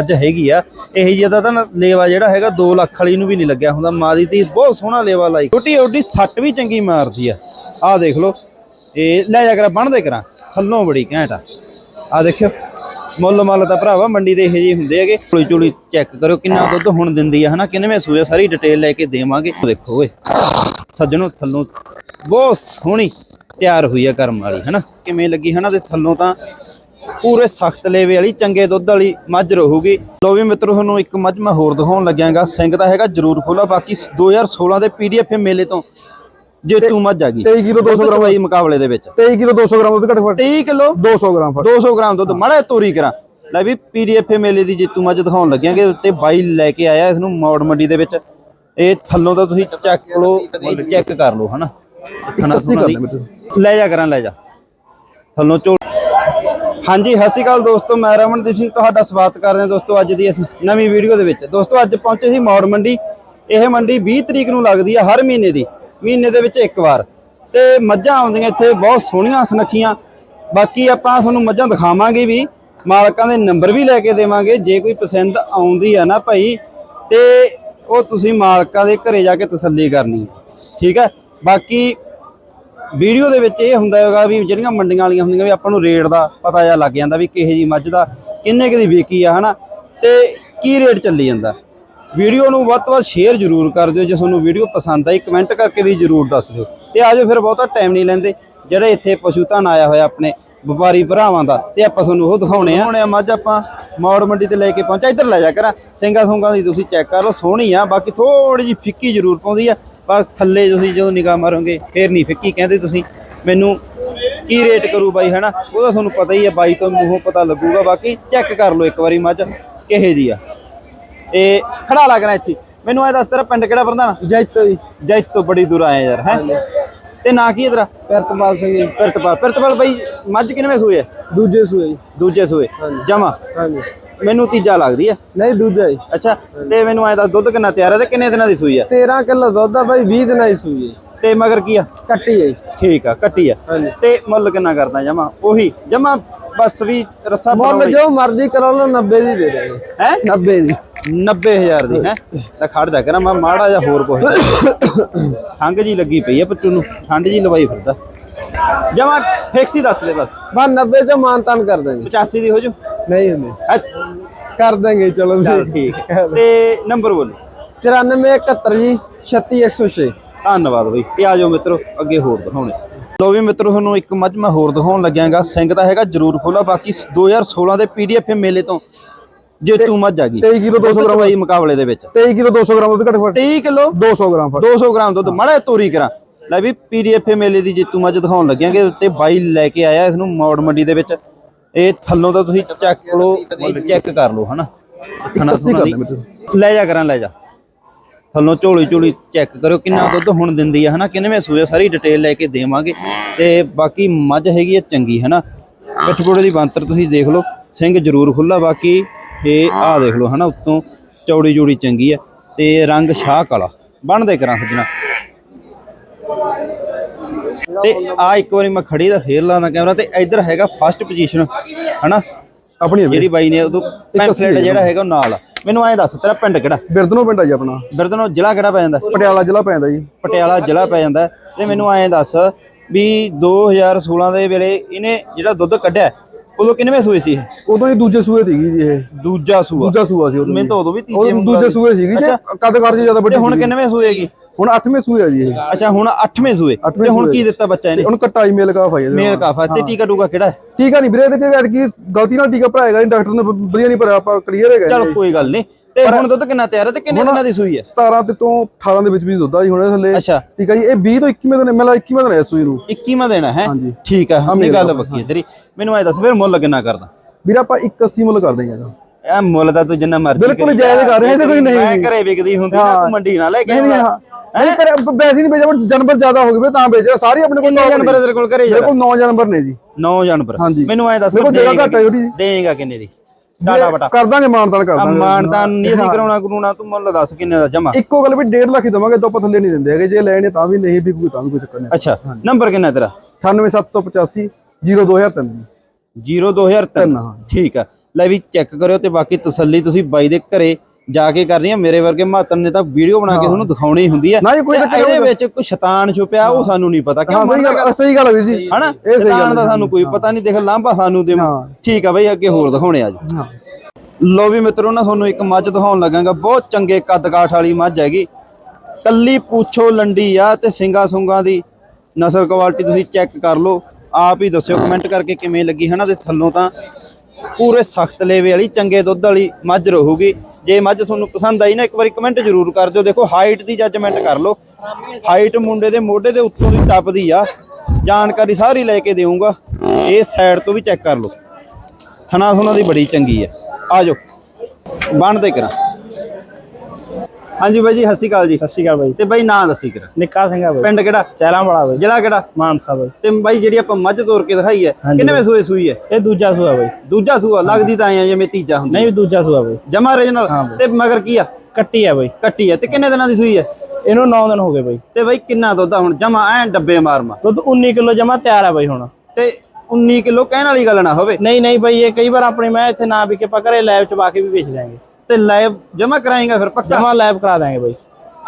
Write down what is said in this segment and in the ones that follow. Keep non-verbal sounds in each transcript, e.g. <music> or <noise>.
ਅੱਜ ਹੈਗੀ ਆ। ਇਹ ਜਿਹਦਾ ਤਾਂ ਲੇਵਾ ਜਿਹੜਾ ਹੈਗਾ 2 ਲੱਖ ਵਾਲੀ ਨੂੰ ਵੀ ਨਹੀਂ ਲੱਗਿਆ ਹੁੰਦਾ। ਮਾਂ ਦੀ ਧੀ ਬਹੁਤ ਸੋਹਣਾ ਲੇਵਾ ਲਾਈ। ਛੋਟੀ ਓਡੀ ਸੱਟ ਵੀ ਚੰਗੀ ਮਾਰਦੀ ਆ। ਆਹ ਦੇਖ ਲਓ। ਇਹ ਲੈ ਜਾ ਕਰਾਂ ਬੰਨਦੇ ਕਰਾਂ। ਥੱਲੋਂ ਬੜੀ ਘੈਂਟ ਆ। ਆ ਦੇਖਿਓ। ਮੁੱਲ ਮੱਲ ਤਾਂ ਭਰਾਵਾ ਮੰਡੀ ਦੇ ਇਹੋ ਜਿਹੇ ਹੁੰਦੇ ਹੈਗੇ। ਚੋਲੀ ਚੋਲੀ ਚੈੱਕ ਕਰੋ ਕਿੰਨਾ ਦੁੱਧ ਹੁਣ ਦਿੰਦੀ ਆ, ਹਨਾ? ਕਿੰਨਵੇਂ ਸੂਏ ਸਾਰੀ ਡਿਟੇਲ ਲੈ ਕੇ ਦੇਵਾਂਗੇ। ਦੇਖੋ ਓਏ। ਸੱਜਣੋ, ਥੱਲੋਂ ਬਹੁਤ ਸੋਹਣੀ ਤਿਆਰ ਹੋਈ ਆ ਕਰਮ ਵਾਲੀ, ਹਨਾ? ਕਿਵੇਂ ਲੱਗੀ, ਹਨਾ? ਤੇ ਥੱਲੋਂ ਤਾਂ ਪੂਰੇ ਸਖਤ ਲੇਵੇ ਵਾਲੀ ਚੰਗੇ ਦੁੱਧ ਵਾਲੀ ਮੱਝ ਰਹੂਗੀ। ਲੋ ਵੀ ਮਿੱਤਰੋ ਤੁਹਾਨੂੰ ਇੱਕ ਮੱਝ ਮੈਂ ਹੋਰ ਦਿਖਾਉਣ ਲੱਗਿਆਗਾ। ਸਿੰਘ ਤਾਂ ਹੈਗਾ ਜ਼ਰੂਰ ਖੋਲਾ ਬਾਕੀ 2016 ਦੇ ਪੀਡੀਐਫ ਮੇਲੇ ਤੋਂ ਜੇਤੂ ਮੱਝ ਆ ਗਈ। 23 ਕਿਲੋ 200 ਗ੍ਰਾਮ ਬਾਈ ਮੁਕਾਬਲੇ ਦੇ ਵਿੱਚ। 23 ਕਿਲੋ 200 ਗ੍ਰਾਮ ਦੁੱਧ ਘੱਟ ਫੜ 23 ਕਿਲੋ? 200 ਗ੍ਰਾਮ ਫੜ 200 ਗ੍ਰਾਮ ਦੁੱਧ। ਮਾੜਾ ਤੋਰੀ ਕਰਾਂ। ਲੈ ਵੀ ਪੀਡੀਐਫ ਮੇਲੇ ਦੀ ਜੇਤੂ ਮੱਝ ਦਿਖਾਉਣ ਲੱਗਿਆਂਗੇ ਉੱਤੇ ਬਾਈ ਲੈ ਕੇ ਆਇਆ ਇਸ ਨੂੰ ਮੌੜ ਮੰਡੀ ਦੇ ਵਿੱਚ। ਇਹ ਥੱਲੋਂ ਤਾਂ ਤੁਸੀਂ ਚੈੱਕ ਲਓ ਚੈੱਕ ਕਰ ਲਓ ਹਨਾ? ਲੈ ਜਾ ਕਰਾਂ ਲੈ ਜਾ। ਥੱਲੋਂ ਝੋਲ ਹਾਂਜੀ, ਸਤਿ ਸ਼੍ਰੀ ਅਕਾਲ ਦੋਸਤੋ, ਮੈਂ ਰਮਨਦੀਪ ਸਿੰਘ, ਤੁਹਾਡਾ ਸਵਾਗਤ ਕਰਦੇ ਹਾਂ ਦੋਸਤੋ ਅੱਜ ਦੀ ਇਸ ਨਵੀਂ ਵੀਡੀਓ ਦੇ ਵਿੱਚ। ਦੋਸਤੋ, ਅੱਜ ਪਹੁੰਚੇ ਸੀ ਮੌੜ ਮੰਡੀ। ਇਹ ਮੰਡੀ 20 ਤਰੀਕ ਨੂੰ ਲੱਗਦੀ ਆ, ਹਰ ਮਹੀਨੇ ਦੀ, ਮਹੀਨੇ ਦੇ ਵਿੱਚ ਇੱਕ ਵਾਰ। ਤੇ ਮੱਝਾਂ ਆਉਂਦੀਆਂ ਇੱਥੇ, ਬਹੁਤ ਸੋਹਣੀਆਂ ਸੁਨੱਖੀਆਂ। ਬਾਕੀ ਆਪਾਂ ਤੁਹਾਨੂੰ ਮੱਝਾਂ ਦਿਖਾਵਾਂਗੇ ਵੀ, ਮਾਲਕਾਂ ਦੇ ਨੰਬਰ ਵੀ ਲੈ ਕੇ ਦੇਵਾਂਗੇ, ਜੇ ਕੋਈ ਪਸੰਦ ਆਉਂਦੀ ਆ ਨਾ ਭਾਈ, ਤੇ ਉਹ ਤੁਸੀਂ ਮਾਲਕਾਂ ਦੇ ਘਰੇ ਜਾ ਕੇ ਤਸੱਲੀ ਕਰਨੀ ਠੀਕ ਹੈ ਬਾਕੀ ਵੀਡੀਓ ਦੇ ਵਿੱਚ ਇਹ ਹੁੰਦਾ ਹੈਗਾ ਵੀ ਜਿਹੜੀਆਂ ਮੰਡੀਆਂ ਵਾਲੀਆਂ ਹੁੰਦੀਆਂ ਵੀ ਆਪਾਂ ਨੂੰ ਰੇਟ ਦਾ ਪਤਾ ਜਾ ਲੱਗ ਜਾਂਦਾ ਵੀ ਕਿਹੇ ਜੀ ਮੱਝ ਦਾ ਕਿੰਨੇ ਕੁ ਦੀ ਵਿਕੀ ਆ ਹਨਾ? ਤੇ ਕੀ ਰੇਟ ਚੱਲੀ ਜਾਂਦਾ? ਵੀਡੀਓ ਨੂੰ ਵੱਧ ਤੋਂ ਵੱਧ ਸ਼ੇਅਰ ਜ਼ਰੂਰ ਕਰ ਦਿਓ ਜੇ ਤੁਹਾਨੂੰ ਵੀਡੀਓ ਪਸੰਦ ਆਈ ਕਮੈਂਟ ਕਰਕੇ ਵੀ ਜ਼ਰੂਰ ਦੱਸ ਦਿਓ। ਤੇ ਆਜੋ ਫਿਰ ਬਹੁਤਾ ਟਾਈਮ ਨਹੀਂ ਲੈਂਦੇ। ਜਿਹੜੇ ਇੱਥੇ ਪਸ਼ੂ ਧਨ ਆਇਆ ਹੋਇਆ ਆਪਣੇ ਵਪਾਰੀ ਭਰਾਵਾਂ ਦਾ ਤੇ ਆਪਾਂ ਤੁਹਾਨੂੰ ਉਹ ਦਿਖਾਉਣੇ ਆ। ਹੁਣ ਮੱਝ ਆਪਾਂ। ਮੌੜ ਮੰਡੀ ਤੇ ਲੈ ਕੇ ਪਹੁੰਚਾ। ਇੱਧਰ ਲੈ ਜਾ ਕਰਾਂ। ਸਿੰਘਾ ਸੁੰਗਾ ਦੀ ਤੁਸੀਂ ਚੈੱਕ ਕਰ ਲਓ ਸੋਹਣੀ ਆ। ਬਾਕੀ ਥੋੜੀ ਜਿਹੀ ਫਿੱਕੀ ਜ਼ਰੂਰ ਪਾਉਂਦੀ ਆ। ਪਰ ਥੱਲੇ ਤੁਸੀਂ ਜਦੋਂ ਨਿਗਾਹ ਮਾਰੋਗੇ ਫੇਰ ਨਹੀਂ। ਫਿੱਕੀ ਕਹਿੰਦੇ ਤੁਸੀਂ? ਮੈਨੂੰ ਕੀ ਰੇਟ ਕਰੂ ਬਾਈ ਹਨਾ? ਉਹਦਾ ਤੁਹਾਨੂੰ ਪਤਾ ਹੀ ਆ ਬਾਈ ਤੋਂ ਮੂੰਹੋਂ ਪਤਾ ਲੱਗੂਗਾ। ਬਾਕੀ ਚੈੱਕ ਕਰ ਲਓ ਇੱਕ ਵਾਰੀ ਮੱਝ ਕਿਹੇ ਜੀ ਆ। ਇਹ ਖੜਾ ਲੱਗਣਾ ਇੱਥੇ। ਮੈਨੂੰ ਐ ਦੱਸ ਤੇਰਾ ਪਿੰਡ ਕਿਹੜਾ ਪ੍ਰਧਾਨ? ਜੈਤ ਜੀ। ਜੈਤ ਬੜੀ ਦੂਰ ਆਇਆ ਯਾਰ ਹੈ? ਤੇ ਨਾਂ ਕੀ ਹੈ ਤੇਰਾ? ਸਿੰਘ ਜੀ। ਪਿਰਤਪਾਲ। ਪਿਰਤਪਾਲ ਬਾਈ ਮੱਝ ਕਿੰਨਵੇਂ ਸੂਏ? ਦੂਜੇ ਸੂਏ ਜੀ। ਦੂਜੇ ਸੂਏ। ਜਮਾ? ਹਾਂਜੀ। ਮੈਨੂੰ ਤੀਜਾ ਲੱਗਦੀ ਆ। ਨਹੀਂ ਦੂਜਾ ਜੀ ਅੱਛਾ ਤੇ ਮੈਨੂੰ ਐ ਦੱਸ ਦੁੱਧ ਕਿੰਨਾ ਤਿਆਰ ਹੈ ਤੇ ਕਿੰਨੇ ਦਿਨਾਂ ਦੀ ਸੂਈ ਆ? 13 ਕਿਲੋ ਦੁੱਧ ਆ ਬਾਈ 20 ਦਿਨਾਂ ਦੀ ਸੂਈ ਜੀ ਤੇ ਮਗਰ ਕੀ ਆ? ਕੱਟੀ ਹੈ ਠੀਕ ਆ ਕੱਟੀ ਆ। ਤੇ ਮੁੱਲ ਕਿੰਨਾ ਕਰਦਾ ਜਮਾ? ਉਹੀ ਜਮਾ ਬਸ ਵੀ ਰੱਸਾ ਮੁੱਲ ਜੋ ਮਰਜ਼ੀ ਕਰਾ ਲਓ 90 ਦੀ ਦੇ ਦਾਂਗੇ ਹੈ? 90 ਦੀ। 90000 ਦੀ ਹੈ? ਤਾਂ ਖੜ ਜਾ ਕਰਾਂ ਮੈਂ ਮਾੜਾ ਜਿਹਾ ਹੋਰ ਕੁਝ <coughs> ਠੰਗ ਜੀ ਲੱਗੀ ਪਈ ਆ ਪੱਟੂ ਨੂੰ। ਠੰਡ ਜੀ ਲਵਾਈ ਫਿਰਦਾ। ਜਮਾ ਫਿਕਸ ਦੱਸ ਦੇ ਬਸ। ਬਸ 90 ਚ ਮਾਨਤਾਨ ਕਰ ਦਾਂਗੇ 85 ਦੀ ਹੋ ਜੂ? ਨਹੀਂ ਹੁੰਦੇ ਕਰ ਦਾਂਗੇ ਚਲੋ ਚੱਲ ਠੀਕ ਹੈ। ਤੇ ਨੰਬਰ ਬੋਲ। 94 71 ਜੀ 36 106 ਧੰਨਵਾਦ ਬਈ। ਤੇ ਆ ਜਾਓ ਮਿੱਤਰੋ ਅੱਗੇ ਹੋਰ ਦਿਖਾਉਣੇ। ਲੋ ਵੀ ਮਿੱਤਰੋ ਤੁਹਾਨੂੰ ਇੱਕ ਮੱਝ ਮੈਂ ਹੋਰ ਦਿਖਾਉਣ ਲੱਗਿਆਗਾ। ਸਿੰਘ ਤਾਂ ਹੈਗਾ ਜ਼ਰੂਰ ਖੋਲਾ ਬਾਕੀ 2016 ਦੇ ਪੀਡੀਐਫ ਮੇਲੇ ਤੋਂ ਜੇਤੂ ਮੱਝ ਆ ਗਈ। 23 ਕਿਲੋ 200 ਗ੍ਰਾਮ। ਮੁਕਾਬਲੇ ਦੇ ਵਿੱਚ। 23 ਕਿਲੋ 200 ਗ੍ਰਾਮ ਦੁੱਧ ਘੱਟ ਫੜ 23 ਕਿਲੋ 200 ਗ੍ਰਾਮ ਫੜ 200 ਗ੍ਰਾਮ ਦੁੱਧ। ਮਾੜਾ ਤੋਰੀ ਕਰਾਂ। ਲੈ ਵੀ ਪੀਡੀਐਫ ਮੇਲੇ ਦੀ ਜੇਤੂ ਮੱਝ ਦਿਖਾਉਣ ਲੱਗਿਆਗੇ ਉੱਤੇ ਬਾਈ ਲੈ ਕੇ ਆਇਆ ਇਸ ਨੂੰ ਮੌੜ ਮੰਡੀ ਦੇ ਵਿੱਚ। ਇਹ ਥੱਲੋਂ ਤਾਂ ਤੁਸੀਂ ਚੈੱਕ ਲਓ ਚੈੱਕ ਕਰ ਲਓ ਹਨਾ? ਕਰ ਦੀ। ਲੈ ਲੈ ਜਾ ਕਰਾਂ ਲੈ ਜਾ। ਥੱਲੋਂ ਝੋਲੀ ਝੋਲੀ ਚੈੱਕ ਕਰਿਓ ਕਿੰਨਾ ਦੁੱਧ ਹੁਣ ਦਿੰਦੀ ਆ ਹਨਾ? ਕਿੰਨਵੇਂ ਸੂਏ ਸਾਰੀ ਡਿਟੇਲ ਲੈ ਕੇ ਦੇਵਾਂਗੇ। ਤੇ ਬਾਕੀ ਮੱਝ ਹੈਗੀ ਆ ਚੰਗੀ ਹਨਾ? ਪਿੱਠਪੋੜੇ ਦੀ ਬੰਤਰ ਤੁਸੀਂ ਦੇਖ ਲਓ ਸਿੰਘ ਜ਼ਰੂਰ ਖੁੱਲਾ ਬਾਕੀ ਇਹ ਆਹ ਦੇਖ ਲਓ ਹਨਾ? ਉੱਤੋਂ ਚੌੜੀ ਜੋੜੀ ਚੰਗੀ ਆ ਤੇ ਰੰਗ ਸ਼ਾਹ ਕਾਲਾ ਬਣਦੇ ਕਰਾਂ ਸੱਜਣਾ। ਤੇ ਆ ਇੱਕ ਵਾਰੀ ਮੈਂ ਖੜੀ ਦਾ ਫੇਰ ਲਾਉਂਦਾ ਕੈਮਰਾ ਤੇ ਇੱਧਰ ਹੈਗਾ ਫਸਟ ਪੋਜੀਸ਼ਨ ਹਨਾ? ਆਪਣੀ ਜਿਹੜੀ ਬਾਈ ਨੇ ਉਦੋਂ ਪੈਂਫਲੇਟ ਜਿਹੜਾ ਹੈਗਾ ਉਹ ਨਾਲ। ਮੈਨੂੰ ਐਂ ਦੱਸ ਤੇਰਾ ਪਿੰਡ ਕਿਹੜਾ? ਬਿਰਦਨੋਂ ਪਿੰਡ ਆ ਜੀ ਆਪਣਾ। ਬਿਰਦਨੋਂ ਜ਼ਿਲ੍ਹਾ ਕਿਹੜਾ ਪੈ ਜਾਂਦਾ? ਪਟਿਆਲਾ ਜ਼ਿਲ੍ਹਾ ਪੈਂਦਾ ਜੀ। ਪਟਿਆਲਾ ਜ਼ਿਲ੍ਹਾ ਪੈ ਜਾਂਦਾ। ਤੇ ਮੈਨੂੰ ਐਂ ਦੱਸ ਵੀ 2016 ਦੇ ਵੇਲੇ ਇਹਨੇ ਜਿਹੜਾ ਦੁੱਧ ਕੱਢਿਆ ਉਦੋਂ ਕਿੰਨਵੇਂ ਸੂਏ ਸੀ ਇਹ? ਉਦੋਂ ਹੀ ਦੂਜੇ ਸੂਏ ਸੀਗੀ ਜੀ ਇਹ। ਦੂਜਾ ਸੂਆ? ਦੂਜਾ ਸੂਆ ਸੀ ਉਦੋਂ ਜੀ। ਤਾਂ ਉਦੋਂ ਵੀ ਤੀਜੇ ਉਹ ਦੂਜੇ ਸੂਏ ਸੀਗੀ ਜੀ। ਕਦ ਕਰ ਜ਼ਿਆਦਾ ਤੇ ਵੱਡੀ ਹੁਣ। ਕਿੰਨਵੇਂ ਸੂਏਗੀ ਹੁਣ 8ਵੇਂ ਸੂਏ ਆ ਜੀ ਇਹ। ਅੱਛਾ ਹੁਣ 8ਵੇਂ ਸੂਏ। ਤੇ ਹੁਣ ਸੂਏ। ਕੀ ਦਿੱਤਾ ਬੱਚਾ ਤੇ ਇਹਨੇ ਹੁਣ ਕੱਟਾ ਈਮੇਲ ਕਾ ਫਾਈ ਇਹਦੇ ਮੇਲ। ਕਾਫਾ ਤੇ ਟੀਕਾ ਟੂਕਾ ਕਿਹੜਾ ਹੈ? ਟੀਕਾ ਨਹੀਂ ਵੀਰੇ ਇਹਦੇ ਕਿ ਗਲਤੀ ਨਾਲ ਟੀਕਾ ਭਰਾਏਗਾ ਡਾਕਟਰ ਨੇ ਵਧੀਆ ਨਹੀਂ ਭਰਿਆ ਆਪਾਂ ਕਲੀਅਰ ਹੈਗਾ ਚਲ ਜੀ ਕੋਈ ਗੱਲ ਨਹੀਂ। ਤੇ ਹੁਣ ਦੁੱਧ ਕਿੰਨਾ ਤਿਆਰ ਹੈ ਤੇ ਕਿੰਨੇ ਦਿਨਾਂ ਦੀ ਸੂਈ ਹੈ? 17 ਤੇ ਤੋਂ 18 ਦੇ ਵਿੱਚ ਵੀ ਦੁੱਧ ਆ ਜੀ ਹੁਣ ਥੱਲੇ। ਅੱਛਾ। ਠੀਕ ਜੀ ਇਹ 20 ਤੋਂ 21ਵੇਂ ਦਿਨ ਮੇਲਾ 21ਵੇਂ ਦਿਨ ਹੈ ਸੂਈ ਨੂੰ। 21ਵਾਂ ਦੇਣਾ ਹੈ ਹਾਂਜੀ। ਠੀਕ ਹੈ ਹਮਨੇ ਗੱਲ ਪੱਕੀ ਹੈ ਤੇਰੀ। ਮੈਨੂੰ ਐ ਦੱਸ ਫਿਰ ਮੁੱਲ ਕਿੰਨਾ ਕਰਦਾ? ਵੀਰੇ ਆਪਾਂ 81 ਮੁੱਲ ਕਰ ਦੇਂਗੇ ਇਹਦਾ। ਇਹ ਮੁੱਲ ਤਾਂ ਤੂੰ ਜਿੰਨਾ ਮਰਜ਼ੀ ਬਿਲਕੁਲ ਜਾਇਜ਼। ਕਰ ਰਹੇ ਹਾਂ, ਤਾਂ ਕੋਈ ਨਹੀਂ। ਮੈਂ ਘਰੇ ਵਿਕਦੀ ਹੁੰਦੀ ਨਾ ਹਾਂ। ਤੂੰ ਮੰਡੀ ਨਾਲ ਲੈ ਕੇ ਨਹੀਂ। ਹਾਂ। ਨਹੀਂ ਕਰ ਵੈਸੇ ਨਹੀਂ ਵੇਚਿਆ ਜਾਨਵਰ ਜ਼ਿਆਦਾ ਹੋ ਗਏ ਤਾਂ ਵੇਚਿਆ ਸਾਰੇ ਆਪਣੇ ਕੋਲ ਨੌ ਜਾਨਵਰ ਤੇਰੇ ਕੋਲ ਘਰੇ ਮੇਰੇ ਕੋਲ 9 ਜਾਨਵਰ ਨੇ ਜੀ। 9 ਜਾਨਵਰ। ਮੈਨੂੰ ਐ ਦੱਸ ਜਗ੍ਹਾ ਘੱਟ ਹੈ ਥੋੜੀ ਜੀ ਦੇਏਗਾ ਕਿੰਨੇ ਦੀ? ਟਾਟਾ ਬਟਾ। ਕਰ ਦਾਂਗੇ ਮਾਨਤਾਨ ਕਰ ਦਾਂਗੇ ਮਾਨਤਾਨ ਨਹੀਂ ਅਸੀਂ ਕਰਾਉਣਾ ਕਰੂਣਾ ਤੂੰ ਮੁੱਲ ਦੱਸ ਕਿੰਨੇ ਦਾ ਜਮਾ। ਇੱਕੋ ਗੱਲ ਵੀ 1.5 ਲੱਖ ਹੀ ਦਵਾਂਗੇ ਤੋਂ ਆਪਾਂ ਥੱਲੇ ਨਹੀਂ ਦਿੰਦੇ ਹੈਗੇ। ਜੇ ਲੈਣੇ ਤਾਂ ਵੀ ਨਹੀਂ ਵੀ ਕੋਈ ਤਾਂ ਵੀ ਕੋਈ ਚੱਕਰ ਨਹੀਂ। ਅੱਛਾ ਨੰਬਰ ਕਿੰਨਾ ਤੇਰਾ? 98785 02003 02003 ਤਿੰਨ, ਹਾਂ। ਠੀਕ ਆ। ਲੈ ਵੀ ਚੈੱਕ ਕਰਿਓ ਤੇ ਬਾਕੀ ਤਸੱਲੀ ਤੁਸੀਂ ਬਾਈ ਦੇ ਘਰੇ ਜਾ ਕੇ ਕਰਨੀ ਆ। ਮੇਰੇ ਵਰਗੇ ਮਾਤਨ ਨੇ ਤਾਂ ਵੀਡੀਓ ਬਣਾ ਕੇ ਤੁਹਾਨੂੰ ਦਿਖਾਉਣੀ ਹੁੰਦੀ ਆ। ਨਾ ਜੀ, ਕੋਈ ਤੇ ਚੱਕਰ ਇਹਦੇ। ਵਿੱਚ ਕੋਈ ਸ਼ੈਤਾਨ ਛੁਪਿਆ ਉਹ ਸਾਨੂੰ ਨਹੀਂ ਪਤਾ। ਹਾਂ ਸਹੀ ਗੱਲ ਸਹੀ ਗੱਲ ਵੀਰ ਜੀ। ਹਨਾ? ਇਹ ਸਹੀ ਸ਼ੈਤਾਨ ਗੱਲ ਦਾ ਹੈ। ਸਾਨੂੰ ਕੋਈ ਪਤਾ ਨਹੀਂ ਦੇਖ ਲਾਂਭਾ ਸਾਨੂੰ ਦੇ ਹਾਂ। ਠੀਕ ਆ ਬਈ ਅੱਗੇ ਹੋਰ ਦਿਖਾਉਣੇ ਆ ਜੀ। ਹਾਂ। ਲੋ ਵੀ ਮਿੱਤਰੋ ਨਾ ਤੁਹਾਨੂੰ ਇੱਕ ਮੱਝ ਦਿਖਾਉਣ ਲੱਗਾਂਗਾ। ਬਹੁਤ ਚੰਗੇ ਕੱਦ ਕਾਠ ਵਾਲੀ ਮੱਝ ਹੈਗੀ। ਕੱਲੀ ਪੁੱਛੋ ਲੰਡੀ ਆ ਤੇ ਸਿੰਗਾ ਸੁੰਗਾ ਦੀ ਨਸਲ ਕੁਆਲਿਟੀ ਤੁਸੀਂ ਚੈੱਕ ਕਰ ਲਓ। ਆਪ ਹੀ ਦੱਸਿਓ ਕਮੈਂਟ ਕਰਕੇ ਕਿਵੇਂ ਲੱਗੀ ਹਨਾ? ਤੇ ਥੱਲੋਂ ਤਾਂ ਪੂਰੇ ਸਖਤ ਲੇਵੇ ਵਾਲੀ, ਚੰਗੇ ਦੁੱਧ ਵਾਲੀ ਮੱਝ ਰਹੂਗੀ। ਜੇ ਮੱਝ ਤੁਹਾਨੂੰ ਪਸੰਦ ਆਈ ਨਾ, ਇੱਕ ਵਾਰੀ ਕਮੈਂਟ ਜ਼ਰੂਰ ਕਰ ਦਿਓ। ਦੇਖੋ ਹਾਈਟ ਦੀ ਜੱਜਮੈਂਟ ਕਰ ਲਓ। ਹਾਈਟ ਮੁੰਡੇ ਦੇ ਮੋਢੇ ਦੇ ਉੱਤੋਂ ਦੀ ਟੱਪਦੀ ਆ। ਜਾਣਕਾਰੀ ਸਾਰੀ ਲੈ ਕੇ ਦੇਵਾਂਗਾ ਇਹ ਸਾਈਡ ਤੋਂ ਵੀ ਚੈੱਕ ਕਰ ਲਓ। ਥਣਾ ਥੁਣਾ ਦੀ ਬੜੀ ਚੰਗੀ ਆ। ਆ ਜਾਓ। ਬਣਦੇ ਕਰਾਂ। ਹਾਂਜੀ ਬਾਈ ਜੀ ਸਤਿ ਸ਼੍ਰੀ ਅਕਾਲ ਜੀ। ਸਤਿ ਸ਼੍ਰੀ ਅਕਾਲ ਬਾਈ। ਤੇ ਬਾਈ ਨਾਂ ਦੱਸੀ ਕਰਾਂ। ਨਿੱਕਾ ਸਿੰਘ ਆ ਬਾਈ। ਪਿੰਡ ਕਿਹੜਾ? ਚੈਲਾਂ ਵਾਲਾ ਬਾਈ। ਜ਼ਿਲ੍ਹਾ ਕਿਹੜਾ? ਮਾਨਸਾ ਬਾਈ। ਤੇ ਬਾਈ ਜਿਹੜੀ ਆਪਾਂ ਮੱਝ ਤੋਰ ਕੇ ਦਿਖਾਈ ਹੈ ਹਾਂਜੀ ਕਿੰਨੇ ਵੇ ਸੂਏ ਸੂਈ ਹੈ? ਇਹ ਦੂਜਾ ਸੂਆ ਬਾਈ। ਦੂਜਾ ਸੂਆ ਲੱਗਦੀ ਤਾਂ ਐ ਆ ਜਿਵੇਂ ਤੀਜਾ ਹੁੰਦਾ ਨਹੀਂ ਦੂਜਾ ਸੂਆ ਬਾਈ। ਜਮਾ ਰੀਜਨਲ। ਤੇ ਮਗਰ ਕੀ ਆ? ਕੱਟੀ ਆ ਬਾਈ। ਕੱਟੀ ਹੈ ਤੇ ਕਿੰਨੇ ਦਿਨਾਂ ਦੀ ਸੂਈ ਹੈ? ਇਹਨੂੰ 9 ਦਿਨ ਹੋ ਗਏ ਬਾਈ। ਤੇ ਬਾਈ ਕਿੰਨਾ ਦੁੱਧ ਆ ਹੁਣ? ਜਮਾ ਐ ਡੱਬੇ ਮਾਰ ਮਾਰ। ਦੁੱਧ 19 ਕਿਲੋ ਜਮਾ ਤਿਆਰ ਆ ਬਾਈ ਹੁਣ। ਤੇ 19 ਕਿਲੋ ਕਹਿਣ ਵਾਲੀ ਗੱਲ ਨਾ ਹੋਵੇ। ਨਹੀਂ ਨਹੀਂ ਬਾਈ ਇਹ ਕਈ ਵਾਰ ਆਪਣੀ ਮੈਂ ਇੱਥੇ ਨਾ ਵੀ ਕੇ ਆਪਾਂ ਘਰੇ ਲੈਬ ਚ ਪਾ ਕੇ ਵੀ ਵੇਚ ਦਿਆਂਗੇ। ਤੇ ਲਾਈਵ ਜਮਾ ਕਰਾਏਗਾ ਫਿਰ ਪੱਕਾ? ਜਮਾ ਲੈਬ ਕਰਾ ਦਾਂਗੇ ਬਾਈ।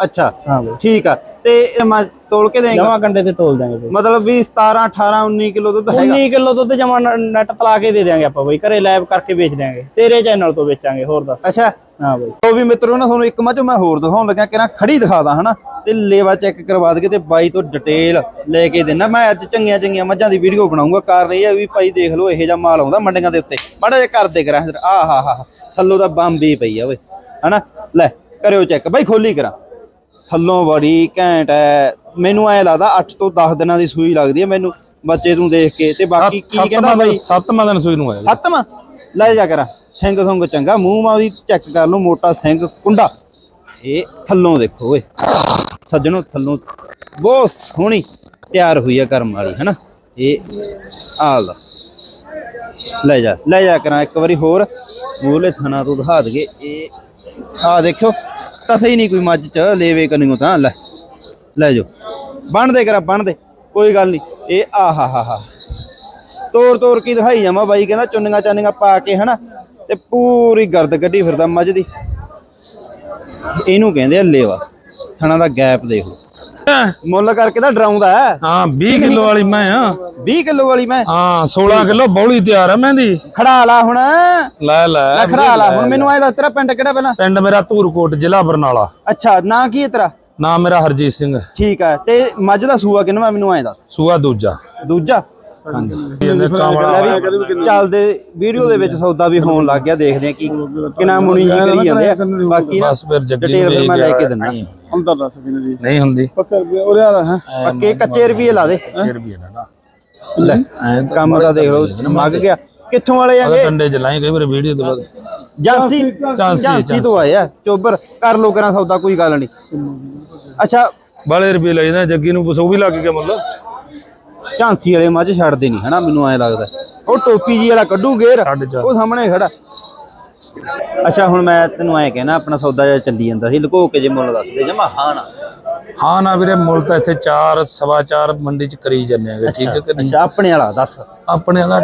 ਅੱਛਾ ਹਾਂ ਬਾਈ। ਠੀਕ ਆ। ਤੇ ਇਹ ਮੈਂ ਤੋਲ ਕੇ ਦੇਂਗਾ? ਜਮਾ ਕੰਡੇ ਤੇ ਤੋਲ ਦਾਂਗੇ ਬਾਈ। ਮਤਲਬ ਵੀ 17 18 19 ਕਿਲੋ ਦੁੱਧ ਹੈਗਾ? 19 ਕਿਲੋ ਦੁੱਧ ਜਮਾ ਨੈਟ ਤਲਾ ਕੇ ਦੇ ਦਿਆਂਗੇ ਆਪਾਂ ਬਾਈ। ਘਰੇ ਲੈਬ ਕਰਕੇ ਵੇਚ ਦਿਆਂਗੇ। ਤੇਰੇ ਚੈਨਲ ਤੋਂ ਵੇਚਾਂਗੇ ਹੋਰ ਦੱਸ। ਅੱਛਾ। ਹਾਂ ਬਾਈ। ਉਹ ਵੀ ਮਿੱਤਰੋ ਨਾ ਤੁਹਾਨੂੰ ਇੱਕ ਮੱਝ ਮੈਂ ਹੋਰ ਦਿਖਾਉਣ ਲੱਗਾ ਕਿ ਨਾ ਖੜੀ ਦਿਖਾਦਾ ਹਨਾ? ਤੇ ਲੇਵਾ ਚੈੱਕ ਕਰਵਾ ਦੇ ਤੇ ਬਾਈ ਤੋਂ ਡਿਟੇਲ ਲੈ ਕੇ ਦੇਣਾ। ਮੈਂ ਅੱਜ ਚੰਗੀਆਂ ਚੰਗੀਆਂ ਮੱਝਾਂ ਦੀ ਵੀਡੀਓ ਬਣਾਉਂਗਾ ਕਾਰਨ ਇਹ ਹੈ ਵੀ ਭਾਈ ਦੇਖ ਲਓ ਇਹੋ ਜਿਹਾ ਮਾਲ ਆਉਂਦਾ ਮੰਡੀਆਂ ਦੇ ਉੱਤੇ। ਮਾੜਾ ਜਿਹਾ ਕਰਦੇ ਕਰਾਂ। ਆ ਹਾ ਹਾ। ਥੱਲੋਂ ਦਾ ਬੰਬੀ ਪਈ ਆ ਓਏ ਹਨਾ? ਲੈ ਕਰਿਓ ਚੈੱਕ ਬਾਈ ਖੋਲੀ ਕਰਾਂ। ਥੱਲੋਂ ਬੜੀ ਘੈਂਟ ਹੈ ਮੈਨੂੰ ਐ ਲੱਗਦਾ 8 ਤੋਂ 10 ਦਿਨਾਂ ਦੀ ਸੂਈ ਲੱਗਦੀ ਹੈ ਮੈਨੂੰ ਬੱਚੇ ਨੂੰ ਦੇਖ ਕੇ। ਤੇ ਬਾਕੀ ਕੀ ਕਹਿੰਦਾ ਬਾਈ? ਸੱਤਵਾਂ ਦਿਨ ਸੂਈ ਨੂੰ ਆਇਆ ਸੱਤਵਾਂ? ਲੈ ਜਾ ਕਰਾਂ। ਸਿੰਘ ਸੰਗ ਚੰਗਾ। ਮੂੰਹ ਮਾ ਵੀ ਚੈੱਕ ਕਰ ਲਓ ਮੋਟਾ ਸਿੰਘ ਕੁੰਡਾ। ਇਹ ਥੱਲੋਂ ਦੇਖੋ ਓਏ। ਸੱਜਣੋ ਥੱਲੋਂ। ਬਹੁਤ ਸੋਹਣੀ ਤਿਆਰ ਹੋਈ ਆ ਕਰਮ ਵਾਲੀ ਹੈਨਾ? ਇਹ ਆ ਲੈ ਜਾ ਲੈ ਜਾ ਕਰਾਂ ਇੱਕ ਵਾਰੀ ਹੋਰ। ਮੂਹਲੇ ਥਣਾ ਤੋਂ ਦਿਖਾ ਦਈਏ, ਇਹ ਆ ਦੇਖਿਓ ਤਸੇ ਹੀ ਨਹੀਂ ਕੋਈ ਮੱਝ ਚ ਲੇਵੇ ਕਨੀਓ ਤਾਂ, ਲੈ ਲੈ ਜਾਓ। ਬੰਨ ਦੇ ਕਰਾਂ, ਬੰਨ ਦੇ, ਕੋਈ ਗੱਲ ਨਹੀਂ, ਇਹ ਆਹਾ ਹਾ ਹਾ ਹਾ ਤੋੜ ਤੋੜ ਕੇ ਦਿਖਾਈ ਜਾਵਾਂ ਬਾਈ, ਕਹਿੰਦਾ ਚੁੰਨੀਆਂ ਚਾਨੀਆਂ ਪਾ ਕੇ, ਹਨਾ, ਤੇ ਪੂਰੀ ਗਰਦ ਕੱਢੀ ਫਿਰਦਾ ਮੱਝ ਦੀ। ਇਹਨੂੰ ਕਹਿੰਦੇ ਆ ਲੇਵਾ, ਥਣਾ ਦਾ ਗੈਪ ਦੇਖੋ। ਮੁੱਲ ਕਰਕੇ ਤਾਂ ਡਰਾਉਂਦਾ ਹੈ। ਹਾਂ 20 ਕਿਲੋ ਵਾਲੀ ਮੈਂ ਆ। 20 ਕਿਲੋ ਵਾਲੀ ਮੈਂ। ਹਾਂ 16 ਕਿਲੋ ਬੌਲੀ ਤਿਆਰ ਆ ਮਹਿੰਦੀ ਖੜਾ ਲਾ ਹੁਣ। ਲੈ ਲੈ ਲੈ ਖੜਾ ਲਾ ਹੁਣ। ਮੈਨੂੰ ਐ ਦੱਸ ਤੇਰਾ ਪਿੰਡ ਕਿਹੜਾ ਪਹਿਲਾਂ? ਪਿੰਡ ਮੇਰਾ ਧੂਰਕੋਟ ਜ਼ਿਲ੍ਹਾ ਬਰਨਾਲਾ। ਅੱਛਾ ਨਾਂ ਕੀ ਹੈ ਤੇਰਾ? ਨਾਮ ਮੇਰਾ ਹਰਜੀਤ ਸਿੰਘ। ਠੀਕ ਹੈ ਤੇ ਮੱਝ ਦਾ ਸੂਆ ਕਿੰਨਾ ਮੈਨੂੰ ਐ ਦੱਸ। ਸੂਆ ਦੂਜਾ। ਦੂਜਾ? ਹਾਂਜੀ। ਚੱਲਦੇ ਵੀਡੀਓ ਦੇ ਵਿੱਚ ਸੌਦਾ ਵੀ ਹੋਣ ਲੱਗ ਗਿਆ ਦੇਖਦੇ ਆ ਕੀ ਕਿਨਾ ਮੁਣੀ ਜੀ ਕਰੀ ਜਾਂਦੇ ਆ। ਬਾਕੀ ਨਾ ਬਸ ਫਿਰ ਜੱਗੀ ਡਿਟੇਲ ਫਿਰ ਮੈਂ ਲੈ ਕੇ ਦਿੰਦਾ। ਅੰਦਰ ਦੱਸ ਕਿਨੇ ਦੀ ਨਹੀਂ ਹੁੰਦੀ। ਪੱਕਾ ਉਹ ਯਾਰ ਹੈ। ਪੱਕੇ ਕੱਚੇ ਰੁਪਏ ਲਾ ਦੇ। ਲੈ ਕੰਮ ਦਾ ਦੇਖ ਲਓ ਮੱਗ ਗਿਆ। ਕਿੱਥੋਂ ਵਾਲੇ ਆਗੇ ਕੰਡੇ ਚ ਲਾਈ ਕਈ ਵਾਰ ਵੀਡੀਓ ਤੋਂ ਬਾਅਦ। ਜਾਂਸੀ ਜਾਂਸੀ ਤੋਂ ਆਏ ਆ। ਚੋਬਰ ਕਰ ਲੋ ਕਰਾਂ ਸੌਦਾ ਕੋਈ ਗੱਲ ਨਹੀਂ। ਅੱਛਾ। ਬਾਲੇ ਰੁਪਏ ਲਈਦਾ ਜੱਗੀ ਨੂੰ ਉਹ ਵੀ ਲੱਗ ਗਿਆ ਮੁੱਲ। ਝਾਂਸੀ ਵਾਲੇ ਮੱਝ ਛੱਡਦੇ ਨਹੀਂ ਹਨਾ? ਮੈਨੂੰ ਐ ਲੱਗਦਾ। ਉਹ ਟੋਪੀ ਜੀ ਵਾਲਾ ਕੱਢੂ ਗੇਰ ਉਹ ਸਾਹਮਣੇ ਖੜਾ। ਅੱਛਾ ਹੁਣ ਮੈਂ ਤੈਨੂੰ ਐ ਕਹਿਣਾ ਆਪਣਾ ਸੌਦਾ ਜਿਹਾ ਚੱਲੀ ਜਾਂਦਾ ਸੀ ਲੁਕੋ ਕੇ ਜੇ ਮੁੱਲ ਦੱਸ ਦੇ ਜਮਾ ਹਾਂ ਨਾ। ਹਾਂ ਨਾ ਵੀਰੇ ਮੁੱਲ ਤਾਂ ਇੱਥੇ 4 ਸਵਾ 4 ਮੰਡੀ ਚ ਕਰੀ ਜੰਨੇ ਆਗੇ ਠੀਕ ਹੈ ਕਿ ਨਹੀਂ? ਅੱਛਾ ਆਪਣੇ ਵਾਲਾ ਦੱਸ। ਆਪਣੇ ਦਾ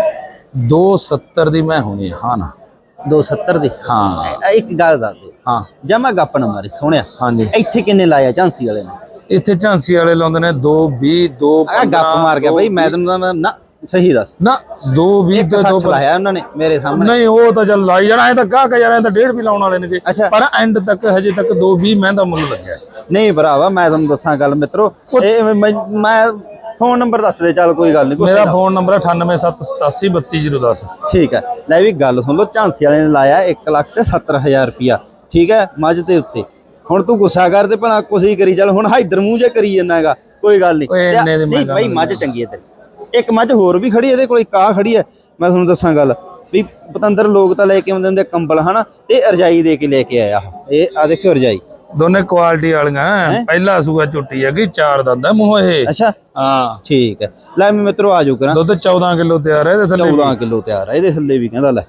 270 ਦੀ ਮੈਂ ਹੋਣੀ ਆ, ਹਾਂ ਨਾ। 270 ਦੀ? ਹਾਂ। ਇੱਕ ਗੱਲ ਦੱਸ ਦੇ ਹਾਂ। ਜਮਾ ਗੱਪ ਨਾ ਮਾਰੀ ਸੋਹਣਿਆ। ਹਾਂਜੀ। ਇੱਥੇ ਕਿੰਨੇ ਲਾਇਆ ਝਾਂਸੀ ਵਾਲੇ ਨੇ? ਇੱਥੇ ਝਾਂਸੀ ਵਾਲੇ ਲਾਉਂਦੇ ਨੇ 2 20 2 ਆ ਗੱਪ ਮਾਰ ਗਿਆ ਬਈ ਮੈਂ ਤੈਨੂੰ ਨਾ ਸਹੀ ਦੱਸ। ਨਾ 2 20 ਇੱਕ ਤੇ 2 ਸੱਚ ਲਾਇਆ ਉਹਨਾਂ ਨੇ ਮੇਰੇ ਸਾਹਮਣੇ। ਨਹੀਂ ਉਹ ਤਾਂ ਚੱਲ ਲਾਈ ਜਾਣਾ ਐ ਤਾਂ ਗਾਹ ਕੇ ਯਾਰ ਐ ਤਾਂ ਡੇਢ ਵੀ ਲਾਉਣ ਵਾਲੇ ਨੇ। ਪਰ ਐਂਡ ਤੱਕ ਹਜੇ ਤੱਕ 2 20 ਮਹਿੰਦਾ ਮੁੱਲ ਲੱਗਿਆ। ਨਹੀਂ ਭਰਾਵਾ ਮੈਂ ਤੁਹਾਨੂੰ ਦੱਸਾਂ ਗੱਲ ਮਿੱਤਰੋ ਇਹ ਮੈਂ- ਮੈਂ ਫੋਨ ਨੰਬਰ ਦੱਸ ਦੇ ਚੱਲ ਕੋਈ ਗੱਲ ਨਹੀਂ ਮੇਰਾ। ਫੋਨ ਨੰਬਰ 9878832010 ਠੀਕ ਹੈ। ਲੈ ਵੀ ਗੱਲ ਸੁਣ ਲਓ ਝਾਂਸੀ ਵਾਲੇ ਨੇ ਲਾਇਆ 1 ਲੱਖ ਤੇ 70000 ਰੁਪਿਆ ਠੀਕ ਹੈ ਮੱਝ ਦੇ ਉੱਤੇ। ਹੁਣ ਤੂੰ ਗੁੱਸਾ ਕਰ ਤੇ ਭਲਾ ਕੁਛ ਹੀ ਕਰੀ ਚੱਲ ਹੁਣ ਹਾਈਦਰ ਮੂੰਹ ਜੇ ਕਰੀ ਜਾਂਦਾਗਾ ਕੋਈ ਗੱਲ ਨਹੀਂ ਓਏ ਇੰਨੇ ਦੀ ਮੈਂ ਨਹੀਂ ਗੱਲ ਭਾਈ ਮੱਝ ਚੰਗੀ ਹੈ ਤੇਰੀ। ਇੱਕ ਮੱਝ ਹੋਰ ਵੀ ਖੜੀ ਹੈ, ਇਹਦੇ ਕੋਲ ਇੱਕ ਆ ਖੜੀ ਹੈ ਮੈਂ ਤੁਹਾਨੂੰ ਦੱਸਾਂ ਗੱਲ ਵੀ ਪਤੰਦਰ ਲੋਕ ਤਾਂ ਲੈ ਕੇ ਆਉਂਦੇ ਹੁੰਦੇ ਕੰਬਲ ਹਨਾ? ਤੇ ਰਜਾਈ ਦੇ ਕੇ ਲੈ ਕੇ ਆਇਆ ਇਹ ਆ ਦੇਖਿਓ ਰਜਾਈ। ਦੋਨੇ ਕੁਆਲਿਟੀ ਵਾਲੀਆਂ ਪਹਿਲਾ ਸੂਆ ਝੁੱਟੀ ਹੈਗੀ ਚਾਰ ਦੰਦ ਹੈ ਮੂੰਹ ਇਹ। ਅੱਛਾ। ਹਾਂ। ਠੀਕ ਹੈ ਲੈ ਮੈਂ ਮਿੱਤਰੋ ਆ ਜਾਓ ਕਰਾਂ। ਦੁੱਧ 14 ਕਿਲੋ ਤਿਆਰ ਹੈ ਇਹਦੇ ਥੱਲੇ 14 ਕਿਲੋ ਤਿਆਰ ਆ ਇਹਦੇ ਥੱਲੇ ਵੀ ਕਹਿੰਦਾ ਲੈ।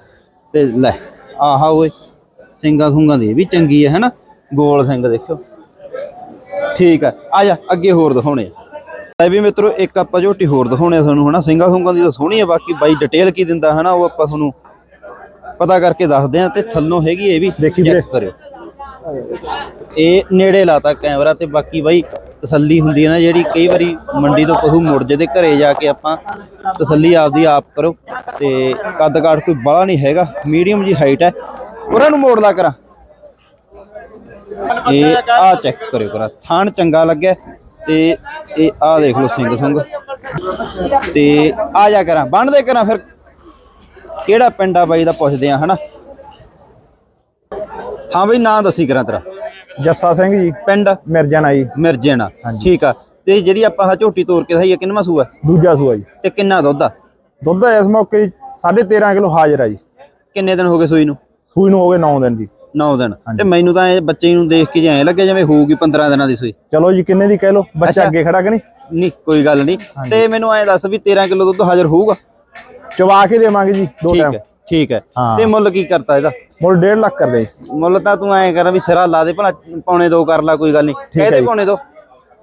ਤੇ ਲੈ ਆਹਾ ਓਏ ਸਿੰਘਾਂ ਸੁੰਗਾਂ ਦੀ ਇਹ ਵੀ ਚੰਗੀ ਹੈ ਹੈਨਾ? ਗੋਲ ਸਿੰਘ ਦੇਖਿਓ। ਠੀਕ ਹੈ ਆ ਜਾ ਅੱਗੇ ਹੋਰ ਦਿਖਾਉਣੇ ਆ। ਵੀ ਮਿੱਤਰੋ ਇੱਕ ਆਪਾਂ ਝੋਟੀ ਹੋਰ ਦਿਖਾਉਣੇ ਆ ਤੁਹਾਨੂੰ ਹਨਾ? ਸਿੰਘਾਂ ਸੁੰਗਾਂ ਦੀ ਤਾਂ ਸੋਹਣੀ ਆ ਬਾਕੀ ਬਾਈ ਡਿਟੇਲ ਕੀ ਦਿੰਦਾ ਹਨਾ? ਉਹ ਆਪਾਂ ਤੁਹਾਨੂੰ ਪਤਾ ਕਰਕੇ ਦੱਸਦੇ ਆ ਤੇ ਥੱਲੋਂ ਹੈਗੀ ਇਹ ਵੀ ਦੇਖੀ ਵੀਰੇ। ਕਰਿਓ। ਇਹ ਨੇੜੇ ਲਾਤਾ ਕੈਮਰਾ ਤੇ ਬਾਕੀ ਬਾਈ ਤਸੱਲੀ ਹੁੰਦੀ ਹੈ ਨਾ ਜਿਹੜੀ ਕਈ ਵਾਰੀ ਮੰਡੀ ਤੋਂ ਪਸ਼ੂ ਮੁੜ ਜੇ ਤੇ ਘਰੇ ਜਾ ਕੇ ਆਪਾਂ ਤਸੱਲੀ ਆਪਦੀ ਆਪ ਕਰੋ ਤੇ ਕੱਦ ਕਾਠ ਕੋਈ ਬੜਾ ਨਹੀਂ ਹੈਗਾ ਮੀਡੀਅਮ ਜੀ ਹਾਈਟ ਹੈ। ਉਹਨਾਂ ਨੂੰ ਮੋੜ ਲਾ ਕਰਾਂ। ਇਹ ਆ ਚੈੱਕ ਕਰਿਓ ਕਰਾ ਥਾਣ ਚੰਗਾ ਲੱਗਿਆ ਤੇ ਇਹ ਆ ਦੇਖ ਲਓ ਸਿੰਘ ਸੰਗ ਤੇ ਆ ਜਾ ਕਰਾਂ ਬੰਨਦੇ ਕਰਾਂ ਫਿਰ। ਕਿਹੜਾ ਪਿੰਡ ਆ ਬਾਈ ਦਾ ਪੁੱਛਦੇ ਆ ਹਨਾ? ਹਾਂ ਬਈ ਨਾਂ ਦੱਸੀ ਕਰਾਂ ਤੇਰਾ। ਜੱਸਾ ਸਿੰਘ ਜੀ। ਪਿੰਡ? ਮਿਰਜਾਨਾ ਜੀ। ਮਿਰਜੇਣਾ। ਠੀਕ ਆ। ਤੇ ਜਿਹੜੀ ਆਪਾਂ ਆਹ ਝੋਟੀ ਤੋੜ ਕੇ ਦਿਖਾਈ ਆ ਕਿੰਨਵਾਂ ਸੂਆ? ਦੂਜਾ ਸੂਆ ਜੀ। ਤੇ ਕਿੰਨਾ ਦੁੱਧ ਆ? ਦੁੱਧ ਇਸ ਮੌਕੇ 13.5 ਕਿਲੋ ਹਾਜ਼ਰ ਆ ਜੀ। ਕਿੰਨੇ ਦਿਨ ਹੋ ਗਏ ਸੂਈ ਨੂੰ? ਸੂਈ ਨੂੰ ਹੋ ਗਏ 9 ਦਿਨ ਜੀ। 9 ਦਿਨ। ਤੇ ਮੈਨੂੰ ਤਾਂ ਇਹ ਬੱਚੇ ਨੂੰ ਦੇਖ ਕੇ ਜਿਵੇਂ ਲੱਗੇ ਜਿਵੇਂ ਹੋਊਗੀ 15 ਦਿਨਾਂ ਦੀ ਸੂਈ। ਚਲੋ ਜੀ ਕਿੰਨੇ ਦੀ ਕਹਿ ਲੋ ਬੱਚਾ। ਅੱਗੇ ਖੜਾ ਕਿ ਨਹੀਂ? ਨਹੀਂ ਕੋਈ ਗੱਲ ਨਹੀਂ। ਤੇ ਮੈਨੂੰ ਐਂ ਦੱਸ ਵੀ 13 ਕਿਲੋ ਦੁੱਧ ਹਾਜ਼ਰ ਹੋਊਗਾ? ਚਵਾ ਕੇ ਦੇਵਾਂਗੇ ਜੀ ਦੋ ਟਾਈਮ ਠੀਕ ਹੈ। ਤੇ ਮੁੱਲ ਕੀ ਕਰਤਾ ਇਹਦਾ? ਮੁੱਲ 1.5 ਲੱਖ ਕਰਦੇ। ਜੀ ਮੁੱਲ ਤਾਂ ਤੂੰ ਐਂ ਕਰ ਵੀ ਸਿਰਾ ਲਾ ਦੇ ਭਲਾ ਪੌਣੇ ਦੋ ਕਰ ਲਾ ਕੋਈ ਗੱਲ ਨਹੀਂ। ਜੀ। ਪੌਣੇ ਦੋ?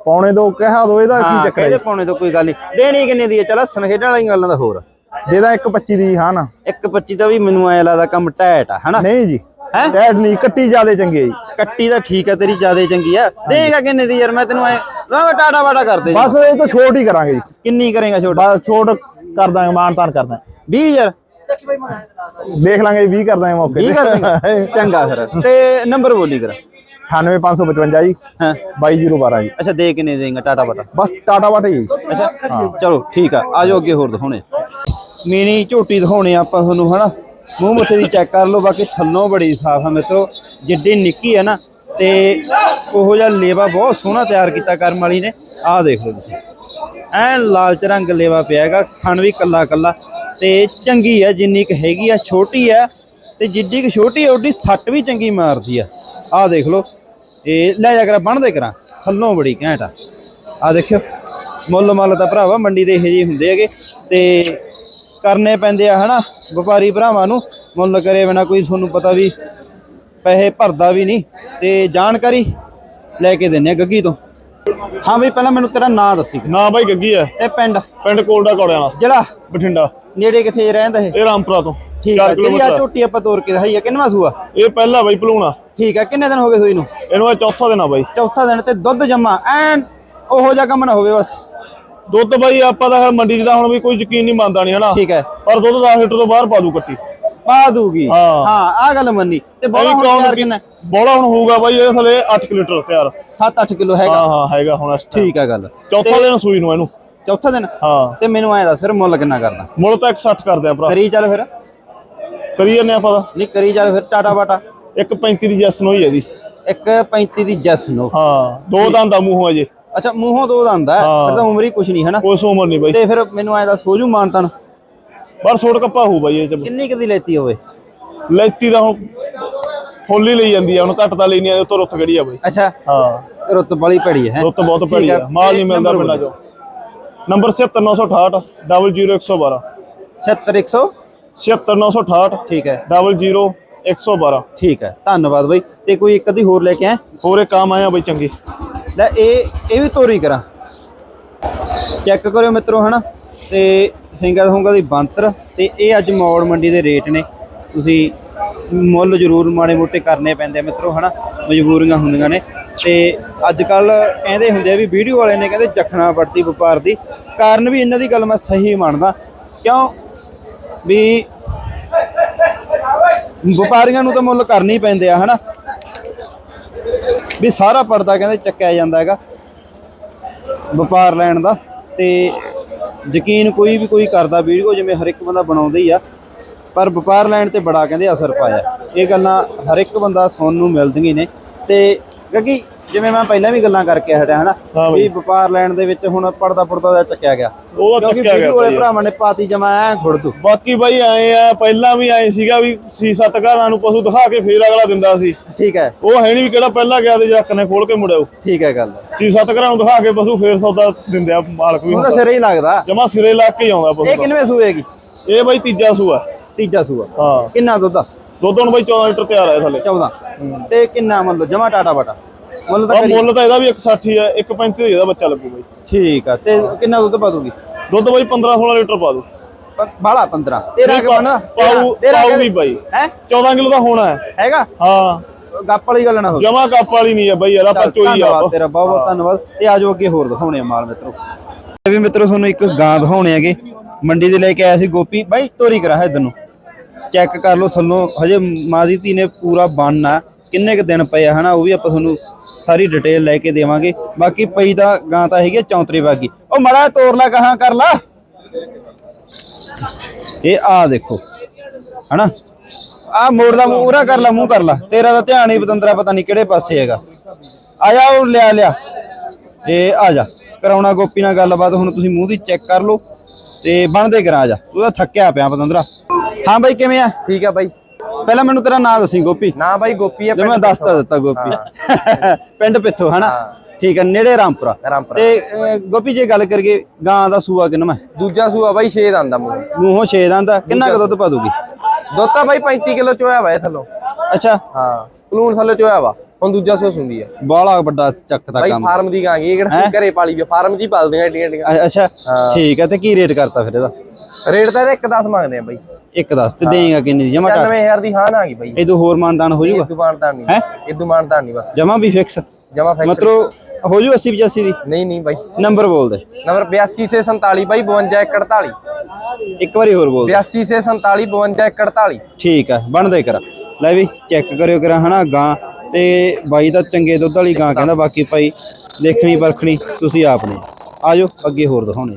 ਪੌਣੇ ਦੋ ਕਹਿਆ ਦੋ ਇਹਦਾ ਕੀ ਚੱਕਰ ਹੈ ਇਹਦੇ ਪੌਣੇ ਦੋ ਕੋਈ ਗੱਲ ਨਹੀਂ। ਦੇਣੀ ਕਿੰਨੇ ਦੀ ਹੈ? ਚਲ ਹੱਸਣ ਖੇਡਣ ਵਾਲੀਆਂ ਗੱਲਾਂ ਦਾ ਹੋਰ। ਜੀ? ਦੇ ਦਾਂ 1.25 ਦੀ ਹਾਂ ਨਾ। 1.25 ਤਾਂ ਵੀ ਮੈਨੂੰ ਐਂ ਲੱਗਦਾ ਕੰਮ ਟੈਟ ਆ ਹਨਾ? ਨਹੀਂ ਜੀ। ਹੈਂ? ਡੈਡ ਨਹੀਂ ਕੱਟੀ ਜਿਆਦੇ ਚੰਗੀ ਹੈ ਜੀ। ਕੱਟੀ ਤਾਂ ਠੀਕ ਹੈ ਤੇਰੀ ਜਿਆਦੇ ਚੰਗੀ ਆ ਦੇਗਾ ਕਿੰਨੇ ਦੀ ਯਾਰ ਮੈਂ ਤੈਨੂੰ ਐ ਨਾ ਟਾਟਾ ਵਾਟਾ ਕਰ ਦੇ ਬਸ ਇਹ ਤੋਂ ਛੋਟ ਹੀ ਕਰਾਂਗੇ ਜੀ। ਕਿੰਨੀ ਕਰੇਗਾ ਛੋਟਾ? ਬਸ ਛੋਟ ਕਰ ਦਾਂਗੇ ਮਾਨ ਤਾਨ ਕਰ ਦਾਂਗੇ। 20000 ਦੇਖ ਲਾਂਗੇ 20 ਕਰ ਦਾਂਗੇ ਮੌਕੇ 20 ਕਰ ਦੇਗਾ? ਚੰਗਾ ਫਿਰ। ਤੇ ਨੰਬਰ ਬੋਲੀ ਕਰ। 98555 ਜੀ। ਹਾਂ। 22012 ਜੀ। ਅੱਛਾ ਦੇ ਕਿੰਨੇ ਦੇਗਾ ਟਾਟਾ ਵਾਟਾ? ਬਸ ਟਾਟਾ ਵਾਟੇ ਜੀ। ਅੱਛਾ ਚਲੋ ਠੀਕ ਆ ਆਜੋ ਅੱਗੇ ਹੋਰ ਦਿਖਾਉਣੇ। ਮੀਨੀ ਝੋਟੀ ਦਿਖਾਉਣੇ ਆਪਾਂ ਤੁਹਾਨੂੰ ਹਨਾ? ਮੂੰਹ ਮੁੱਠੇ ਦੀ ਚੈੱਕ ਕਰ ਲਓ, ਬਾਕੀ ਥੱਲੋਂ ਬੜੀ ਸਾਫ਼ ਆ ਮਿੱਤਰੋ। ਜਿੱਡੀ ਨਿੱਕੀ ਹੈ ਨਾ, ਤੇ ਉਹੋ ਜਿਹਾ ਲੇਵਾ ਬਹੁਤ ਸੋਹਣਾ ਤਿਆਰ ਕੀਤਾ ਕਰਮ ਵਾਲੀ ਨੇ। ਆਹ ਦੇਖ ਲਓ ਤੁਸੀਂ ਐਨ ਲਾਲਚ ਰੰਗ ਲੇਵਾ ਪਿਆ ਹੈਗਾ, ਖਣ ਵੀ ਕੱਲਾ ਕੱਲਾ। ਤੇ ਚੰਗੀ ਹੈ ਜਿੰਨੀ ਕੁ ਹੈਗੀ ਆ, ਛੋਟੀ ਹੈ ਤੇ ਜਿੱਡੀ ਕੁ ਛੋਟੀ ਓਡੀ ਸੱਟ ਵੀ ਚੰਗੀ ਮਾਰਦੀ ਆ। ਆਹ ਦੇਖ ਲਓ। ਇਹ ਲੈ ਜਾ ਕਰਾਂ ਬੰਨਦੇ ਕਰਾਂ। ਥੱਲੋਂ ਬੜੀ ਘੈਂਟ ਆ। ਆ ਦੇਖਿਓ। ਮੁੱਲ ਮੱਲ ਤਾਂ ਭਰਾਵਾ, ਮੰਡੀ ਦੇ ਇਹੋ ਜਿਹੇ ਹੁੰਦੇ ਹੈਗੇ। ਤੇ ਕਰਨੇ ਪੈਂਦੇ ਆ ਹਨਾ? ਵਪਾਰੀ ਭਰਾਵਾਂ ਨੂੰ ਮੁੱਲ ਕਰੇ ਬਿਨਾ ਕੋਈ ਤੁਹਾਨੂੰ ਪਤਾ ਵੀ ਪੈਸੇ ਭਰਦਾ ਵੀ ਨਹੀਂ। ਤੇ ਜਾਣਕਾਰੀ ਲੈ ਕੇ ਦਿੰਨੇ ਆ ਗੱਗੀ ਤੋਂ। ਹਾਂ ਬਈ ਪਹਿਲਾਂ ਮੈਨੂੰ ਤੇਰਾ ਨਾਂ ਦੱਸੀ ਨਾ ਬਾਈ ਗੱਗੀ ਹੈ ਤੇ ਪਿੰਡ? ਪਿੰਡ ਕੋਲਡਾ ਕੌੜਿਆਂ ਵਾਲਾ। ਜਿਹੜਾ? ਬਠਿੰਡਾ। ਨੇੜੇ ਕਿੱਥੇ ਰਹਿੰਦਾ ਇਹ? ਇਹ ਰਾਮਪੁਰਾ ਤੋਂ। ਠੀਕ 4 ਆ ਜਿਹੜੀ ਆ। ਝੋਟੀ ਆਪਾਂ ਤੋਰ ਕੇ ਦਿਖਾਈ ਆ ਕਿੰਨਵਾਂ ਸੂਆ? ਇਹ ਪਹਿਲਾ ਬਾਈ ਭਲੂਣਾ। ਠੀਕ ਆ ਕਿੰਨੇ ਦਿਨ ਹੋ ਗਏ ਸੂਈ ਨੂੰ? ਇਹਨੂੰ ਇਹ ਚੌਥਾ ਦਿਨ ਆ ਬਾਈ। ਚੌਥਾ ਦਿਨ ਤੇ ਦੁੱਧ ਜੰਮਾ। ਐਨ ਉਹੋ ਜਿਹਾ ਕੰਮ ਨਾ ਹੋਵੇ ਬਸ। ਦੁੱਧ ਬਾਈ ਆਪਾਂ ਹੁਣ ਮੰਡੀ ਤਾਂ ਹੁਣ ਵੀ ਕੋਈ ਯਕੀਨ ਨਹੀਂ ਮੰਨਦਾ ਨਹੀਂ ਹਨਾ? ਠੀਕ ਹੈ। ਪਰ ਦੁੱਧ 10 ਲੀਟਰ ਤੋਂ ਬਾਹਰ ਪਾ ਦੂ ਕੱਟੀ। ਪਾ ਦੂਗੀ। ਹਾਂ। ਹਾਂ ਆ ਗੱਲ ਮੰਨੀ। ਤੇ ਬੋਲਾ ਹੁਣ ਤਿਆਰ ਕਿੰਨਾ? ਬੋਲਾ ਹੁਣ ਹੋਊਗਾ ਬਾਈ ਇਹ ਥਲੇ 8 ਲੀਟਰ ਤਿਆਰ। 7-8 ਕਿਲੋ ਹੈਗਾ। ਹਾਂ ਹਾਂ ਹੈਗਾ ਹੁਣ। ਠੀਕ ਆ ਗੱਲ। ਚੌਥਾ ਦਿਨ ਸੂਈ ਨੂੰ ਇਹਨੂੰ। ਚੌਥਾ ਦਿਨ? ਹਾਂ। ਤੇ ਮੈਨੂੰ ਐਂ ਦੱਸ ਫਿਰ ਮੁੱਲ ਕਿੰਨਾ ਕਰਦਾ ਮੁੱਲ ਤਾਂ 160 ਕਰਦੇ ਆ ਭਰਾ। ਕਰੀ ਚੱਲ ਫਿਰ। ਕਰੀ ਜੰਨੇ ਆਪਾਂ ਤਾਂ। ਨਹੀਂ ਕਰੀ ਚੱਲ ਫਿਰ ਟਾਟਾ ਬਾਟਾ। 135 ਦੀ ਜੈਸਨ ਹੋਈ ਹੈ ਦੀ 1.35 ਦੀ ਜੈਸ ਨੋ ਹਾਂ ਦੋ ਦੰਦ ਆ ਮੂੰਹੋਂ ਅਜੇ। ਅੱਛਾ ਮੂੰਹੋਂ ਦੋ ਦੰਦ ਹੈ ਹਾਂ। ਫਿਰ ਤਾਂ ਉਮਰ ਹੀ ਕੁਛ ਨਹੀਂ ਹਨਾ? ਕੋਈ ਉਮਰ ਨਹੀਂ ਬਾਈ। ਤੇ ਫਿਰ ਮੈਨੂੰ ਐਂ ਦੱਸ ਹੋ ਜੂ ਮਾਨਤਨ? ਪਰ ਛੋਟ ਕੱਪਾ ਹੋਊ ਬਾਈ ਇਹ ਚ। ਕਿੰਨੀ ਕਦੀ ਲੈਤੀ ਹੋਵੇ? ਲੈਤੀ ਦਾ ਹੁਣ ਫੁੱਲ ਹੀ ਲਈ ਜਾਂਦੀ ਆ ਹੁਣ ਘੱਟ ਤਾਂ ਲੈਣੀ ਆ ਉਤੋਂ ਰੁੱਤ ਖੜੀ ਆ ਬਾਈ? ਅੱਛਾ। ਹਾਂ। ਰੁੱਤ ਬੜੀ ਭੜੀ ਹੈ ਰੁੱਤ ਬਹੁਤ ਭੜੀ ਆ। ਮਾਲ ਨਹੀਂ ਮਿਲਦਾ ਪਿੰਡਾਂ ਚੋਂ। ਨੰਬਰ 70968 00112 76100 70968 ਠੀਕ ਹੈ। 00112 ਠੀਕ ਹੈ। ਧੰਨਵਾਦ ਬਈ। ਤੇ ਕੋਈ ਇੱਕ ਅੱਧੀ ਹੋਰ ਲੈ ਕੇ ਆਏ? ਹੋਰ ਇਹ ਕੰਮ ਆਇਆ ਬਾਈ ਚੰਗੀ। ਲੈ, ਇਹ ਇਹ ਵੀ ਤੋਰੀ ਕਰਾਂ। ਚੈੱਕ ਕਰਿਓ ਮਿੱਤਰੋ, ਹਨਾ? ਤੇ ਸਿੰਗਲ ਹੋਊਗਾ ਦੀ ਬੰਤਰ ਤੇ ਇਹ ਅੱਜ ਮੌੜ ਮੰਡੀ ਦੇ ਰੇਟ ਨੇ। ਤੁਸੀਂ ਮੁੱਲ ਜ਼ਰੂਰ ਮਾੜੇ ਮੋਟੇ ਕਰਨੇ ਪੈਂਦੇ ਆ ਮਿੱਤਰੋ, ਹਨਾ? ਮਜਬੂਰੀਆਂ ਹੁੰਦੀਆਂ ਨੇ। ਤੇ ਅੱਜ ਕੱਲ ਕਹਿੰਦੇ ਹੁੰਦੇ ਆ ਵੀ ਵੀਡੀਓ ਵਾਲੇ ਨੇ ਕਹਿੰਦੇ ਜਖਣਾ ਵਰਤੀ ਵਪਾਰ ਦੀ। ਕਾਰਨ ਵੀ ਇਹਨਾਂ ਦੀ ਗੱਲ ਮੈਂ ਸਹੀ ਮੰਨਦਾ। ਕਿਉਂ? ਵੀ ਵਪਾਰੀਆਂ ਨੂੰ ਤਾਂ ਮੁੱਲ ਕਰਨੇ ਹੀ ਪੈਂਦੇ ਆ, ਹਨਾ? ਵੀ ਸਾਰਾ ਪਰਦਾ ਕਹਿੰਦੇ ਚੱਕਿਆ ਜਾਂਦਾ ਹੈਗਾ ਵਪਾਰ ਲੈਣ ਦਾ ਤੇ ਯਕੀਨ ਕੋਈ ਵੀ ਕੋਈ ਕਰਦਾ ਵੀਡੀਓ ਜਿਵੇਂ ਹਰ ਇੱਕ ਬੰਦਾ ਬਣਾਉਂਦਾ ਹੀ ਆ, ਪਰ ਵਪਾਰ ਲੈਣ ਤੇ ਬੜਾ ਕਹਿੰਦੇ ਅਸਰ ਪਾਇਆ। ਇਹ ਗੱਲਾਂ ਹਰ ਇੱਕ ਬੰਦਾ ਸੁਣਨ ਨੂੰ ਮਿਲਦੀਆਂ ਨੇ ਤੇ ਕਿਉਂਕਿ ਜਿਵੇਂ ਮੈਂ ਪਹਿਲਾਂ ਵੀ ਗੱਲਾਂ ਕਰਕੇ ਹਟਿਆ ਹਨਾ। ਵੀ ਵਪਾਰ ਲੈਣ ਦੇ ਵਿੱਚ ਹੁਣ ਪਰਦਾ ਪਰਦਾ ਦਾ ਚੱਕਿਆ ਗਿਆ। ਉਹ ਚੱਕਿਆ ਗਿਆ ਵਾਲੇ। ਭਰਾਵਾਂ ਨੇ ਪਾਤੀ ਜਮਾ ਐ ਖੁੜ ਦੂ ਬਾਕੀ ਬਾਈ ਆਏ ਆ ਪਹਿਲਾਂ ਵੀ ਆਏ ਸੀਗਾ ਵੀ ਸੀ ਸੱਤ ਘਰਾਂ ਨੂੰ ਪਸ਼ੂ ਦਿਖਾ ਕੇ ਫੇਰ ਅਗਲਾ ਦਿੰਦਾ ਸੀ। ਠੀਕ ਹੈ। ਉਹ ਹੈ ਨਹੀਂ ਵੀ ਕਿਹੜਾ ਪਹਿਲਾਂ ਗਿਆ ਤੇ ਜੱਕ ਨੇ ਖੋਲ ਕੇ ਮੁੜਿਓ ਠੀਕ ਹੈ ਗੱਲ। ਸੀ ਸੱਤ ਘਰਾਂ ਨੂੰ ਦਿਖਾ ਕੇ ਪਸ਼ੂ ਫੇਰ ਸੌਦਾ ਦਿੰਦੇ ਆ ਮਾਲਕ ਵੀ ਉਹ ਤਾਂ ਸਿਰੇ ਹੀ ਲੱਗਦਾ। ਜਮਾ ਸਿਰੇ ਲਾ ਕੇ ਆਉਂਦਾ ਇਹ ਪਸ਼ੂ ਦਾ। ਕਿੰਨਵੇਂ ਸੂਏਗੀ ਇਹ ਬਾਈ ਤੀਜਾ ਸੂਆ। ਤੀਜਾ ਸੂਆ। ਹਾਂ। ਕਿੰਨਾ ਦੁੱਧ ਦੁੱਧ ਹੁਣ ਬਾਈ 14 ਲੀਟਰ ਤਿਆਰ ਆ ਥੱਲੇ। 14 ਤੇ ਕਿੰਨਾ ਮੰਨ ਲਓ ਜਮਾ ਟਾਟਾ ਬਾਟਾ ਮੁੱਲ ਤਾਂ ਕਰੀ ਮੁੱਲ ਤਾਂ ਇਹਦਾ ਵੀ 160 ਹੈ 135 ਦਾ ਇਹਦਾ ਬੱਚਾ ਲੱਗੂ ਬਾਈ ਠੀਕ ਆ ਤੇ ਕਿੰਨਾ ਦੁੱਧ ਪਾ ਦੂਗੀ? ਦੁੱਧ ਬਾਈ 15 16 ਲੀਟਰ ਪਾ ਦੂ। ਬਾਲਾ 15 ਤੇਰਾ ਕਿ ਬਣਾ ਪਾਉ ਪਾਉਗੀ ਬਾਈ। ਹੈ? 14 ਕਿਲੋ ਦਾ ਹੋਣਾ ਹੈ। ਹੈਗਾ? ਹਾਂ। ਗੱਪ ਵਾਲੀ ਗੱਲ ਨਾ ਹੋਵੇ। ਜਮਾ ਕੱਪ ਵਾਲੀ ਨਹੀਂ ਹੈ ਬਾਈ ਯਾਰ ਆਪਾਂ ਚੋਈ ਧੰਨਵਾਦ ਆ ਤੇਰਾ ਬਹੁਤ ਬਹੁਤ ਧੰਨਵਾਦ। ਤੇ ਆਜੋ ਅੱਗੇ ਹੋਰ ਦਿਖਾਉਣੇ ਆ ਮਾਲ ਮਿੱਤਰੋ। ਇਹ ਵੀ ਮਿੱਤਰੋ ਤੁਹਾਨੂੰ ਇੱਕ ਗਾਂ ਦਿਖਾਉਣੇ ਹੈਗੇ। ਮੰਡੀ ਦੇ ਲੈ ਕੇ ਆਇਆ ਸੀ ਗੋਪੀ। ਬਾਈ ਤੋਰੀ ਕਰਾ ਇਧਰ ਨੂੰ। ਚੈੱਕ ਕਰ ਲਓ ਥੱਲੋਂ ਹਜੇ ਮਾਂ ਦੀ ਧੀ ਨੇ ਪੂਰਾ ਬਣਨਾ। ਕਿੰਨੇ ਕ ਦਿਨ ਪਏ ਆ ਹਨਾ? ਉਹ ਵੀ ਆਪਾਂ ਤੁਹਾਨੂੰ ਸਾਰੀ ਡਿਟੇਲ ਲੈ ਕੇ ਦੇਵਾਂਗੇ। ਬਾਕੀ ਪਈ ਤਾਂ ਗਾਂ ਤਾਂ ਹੈਗੀ ਆ ਚੌਂਤਰੇ ਬਾਗੀ। ਉਹ ਮੜਾ ਤੋਰ ਲਾ ਕਹਾਂ ਕਰ ਲਾ। ਇਹ ਆ ਦੇਖੋ, ਹਨਾ? ਆ ਮੋੜ ਦਾ ਮੂੰਹ ਕਰ ਲਾ, ਮੂੰਹ ਕਰ ਲਾ। ਤੇਰਾ ਤਾਂ ਧਿਆਨ ਹੀ ਬਤੰਦਰਾ ਪਤਾ ਨਹੀਂ ਕਿਹੜੇ ਪਾਸੇ ਹੈਗਾ। ਆ ਜਾ ਉਹ, ਲਿਆ ਲਿਆ। ਇਹ ਆ ਜਾ। ਕਰਾਉਣਾ ਗੋਪੀ ਨਾਲ ਗੱਲਬਾਤ, ਹੁਣ ਤੁਸੀਂ ਮੂੰਹ ਦੀ ਚੈੱਕ ਕਰ ਲਓ। ਤੇ ਬਣਦੇ ਕਰਾ ਆ ਜਾ। ਤੂੰ ਤਾਂ ਥੱਕਿਆ ਪਿਆ ਪਤੰਦਰਾ ਹਾਂ ਬਾਈ, ਕਿਵੇਂ ਆ? ਠੀਕ ਆ ਬਾਈ। ਪਹਿਲਾਂ ਮੈਨੂੰ ਤੇਰਾ ਨਾਂ ਦੱਸੀ ਗੋਪੀ। ਨਾ ਬਾਈ ਗੋਪੀ ਆ ਜੇ ਮੈਂ ਦੱਸਤਾ ਦਿੱਤਾ ਗੋਪੀ। <laughs> ਪਿੰਡ ਪਿੱਥੋਂ ਹਨਾ? ਠੀਕ ਹੈ ਨੇੜੇ ਰਾਮਪੁਰਾ। ਰਾਮਪੁਰਾ। ਤੇ ਅਹ, ਗੋਪੀ ਜੇ ਗੱਲ ਕਰੀਏ ਗਾਂ ਦਾ ਸੂਆ ਕਿੰਨਾ ਮੈਂ ਦੂਜਾ ਸੂਆ ਬਾਈ 6 ਦੰਦ ਆ ਮੂੰਹ। ਮੂੰਹੋਂ ਛੇ ਦਾ ਕਿੰਨਾ ਕੁ ਦੁੱਧ ਪਾ ਦੂਗੀ? ਦੋਤਾ ਬਾਈ 35 ਕਿਲੋ ਚੋਇਆ ਵਾ ਇਹ ਥੱਲੋਂ। ਅੱਛਾ। ਹਾਂ। ਕਲੂਣ ਥੱਲੇ ਚੋਇਆ ਵਾ। ਹੁਣ ਦੂਜਾ ਸੂਆ ਸੁੰਦੀ ਆ। ਬਾਲਾ ਵੱਡਾ ਚੱਕ ਦਾ ਬਾਈ ਕੰਮ। ਫਾਰਮ ਦੀ ਗਾਂ ਗਈ ਇਹ ਕਿਹੜਾ ਘਰੇ ਪਾਲੀ ਵੀ ਫਾਰਮ 'ਚ ਹੀ ਪਾਲਦੀਆਂ ਏਡੀਆਂ ਅੱਛਾ ਠੀਕ ਹੈ ਤੇ ਕੀ ਰੇਟ ਕਰਤਾ ਫਿਰ ਇਹਦਾ? ਰੇਟ ਤਾਂ ਇਹਦਾ 1.10 ਮੰਗਦੇ ਆ ਬਾਈ। ਇੱਕ ਦੱਸ ਤੇ ਦੇਗਾ ਕਿੰਨੀ ਦੀ? ਜਮਾ ਕਰ। 99000 ਦੀ ਹਾਂ ਨਾ ਗਈ ਬਾਈ। ਇਹ ਤੋਂ ਹੋਰ ਮਾਨਦਾਨ ਹੋ ਜਾਊਗਾ ਇਹ ਦੁਕਾਨਦਾਰ ਨਹੀਂ। ਹੈਂ? ਇਹ ਦੁਕਾਨਦਾਰ ਨਹੀਂ ਬਸ। ਜਮਾ ਵੀ ਫਿਕਸ ਜਮਾ ਫਿਕਸ ਮਤਲਬ ਹੋ ਜੂ 80 85 ਦੀ? ਨਹੀਂ ਨਹੀਂ ਬਾਈ। ਨੰਬਰ ਬੋਲ ਦੇ। ਨੰਬਰ 82 ਸੇ 47 ਬਾਈ 52 48 ਇੱਕ ਵਾਰੀ ਹੋਰ ਬੋਲ ਦੇ। 82 ਸੇ 47 52 48 ਠੀਕ ਹੈ ਬਣਦੇ ਕਰ। ਲੈ ਵੀ ਚੈੱਕ ਕਰਿਓ ਕਰਾਂ ਹਨਾ ਗਾਂ। ਤੇ ਬਾਈ ਦਾ ਚੰਗੇ ਦੁੱਧ ਵਾਲੀ ਗਾਂ ਕਹਿੰਦਾ ਬਾਕੀ ਭਾਈ ਦੇਖਣੀ ਪਰਖਣੀ, ਤੁਸੀਂ ਆਪ ਨੇ। ਆਜੋ, ਅੱਗੇ ਹੋਰ ਦਿਖਾਉਣੇ।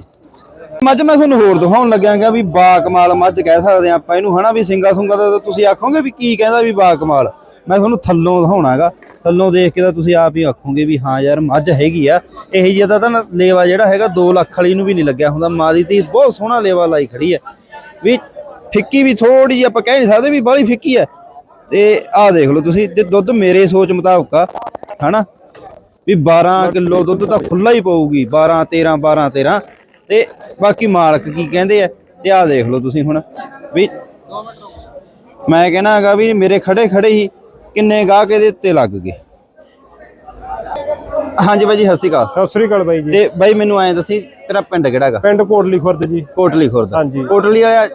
ਮੱਝ ਮੈਂ ਤੁਹਾਨੂੰ ਹੋਰ ਦਿਖਾਉਣ ਲੱਗਿਆਗਾ ਵੀ ਬਾ ਕਮਾਲ ਮੱਝ ਕਹਿ ਸਕਦੇ ਆ ਆਪਾਂ ਇਹਨੂੰ, ਹਨਾ ਵੀ ਸਿੰਗਾ ਸੁੰਗਾ ਤਾਂ ਤੁਸੀਂ ਆਖੋਗੇ ਵੀ ਕੀ ਕਹਿੰਦਾ ਵੀ ਬਾ ਕਮਾਲ ਮੈਂ ਤੁਹਾਨੂੰ ਥੱਲੋਂ ਦਿਖਾਉਣਾਗਾ ਥੱਲੋਂ ਦੇਖ ਕੇ ਤਾਂ ਤੁਸੀਂ ਆਪ ਹੀ ਆਖੋਗੇ ਵੀ ਹਾਂ ਯਾਰ ਮੱਝ ਹੈਗੀ ਆ। ਇਹੀ ਜਿਹਾ ਤਾਂ ਨਾ ਲੇਵਾ ਜਿਹੜਾ ਹੈਗਾ 2 ਲੱਖ ਵਾਲੀ ਨੂੰ ਵੀ ਨਹੀਂ ਲੱਗਿਆ ਹੁੰਦਾ। ਮਾਂ ਦੀ ਧੀ ਬਹੁਤ ਸੋਹਣਾ ਲੇਵਾ ਲਾਈ ਖੜੀ ਹੈ। ਵੀ ਫਿੱਕੀ ਵੀ ਥੋੜੀ ਜਿਹੀ ਆਪਾਂ ਕਹਿ ਨਹੀਂ ਸਕਦੇ ਵੀ ਬਾਹਲੀ ਫਿੱਕੀ ਹੈ। ਤੇ ਆਹ ਦੇਖ ਲਓ ਤੁਸੀਂ ਤੇ ਦੁੱਧ ਮੇਰੇ ਸੋਚ ਮੁਤਾਬਕ ਆ ਹਨਾ? ਵੀ 12 ਕਿਲੋ ਦੁੱਧ ਤਾਂ ਖੁੱਲਾ ਹੀ ਪਊਗੀ 12 13 12 13 ਤੇ ਬਾਕੀ ਮਾਲਕ ਕੀ ਕਹਿੰਦੇ ਆ ਤੇ ਆਹ ਦੇਖ ਲਓ ਤੁਸੀਂ ਹੁਣ ਵੀ ਮੈਂ ਕਹਿਣਾ ਹੈਗਾ ਵੀ ਮੇਰੇ ਖੜੇ ਖੜੇ ਹੀ ਕਿੰਨੇ ਗਾਹਕ ਇਹਦੇ ਉੱਤੇ ਲੱਗ ਗਏ। ਹਾਂਜੀ ਬਾਈ ਜੀ ਸਤਿ ਸ਼੍ਰੀ ਅਕਾਲ। ਸਤਿ ਸ੍ਰੀ ਅਕਾਲ ਬਾਈ ਜੀ। ਤੇ ਬਾਈ ਮੈਨੂੰ ਐਂ ਦੱਸੀ ਤੇਰਾ ਪਿੰਡ ਕਿਹੜਾ ਹੈਗਾ? ਪਿੰਡ ਕੋਟਲੀ ਖੁਰਦ ਜੀ। ਕੋਟਲੀ ਖੁਰਦ। ਹਾਂਜੀ। ਕੋਟਲੀ ਆਇਆ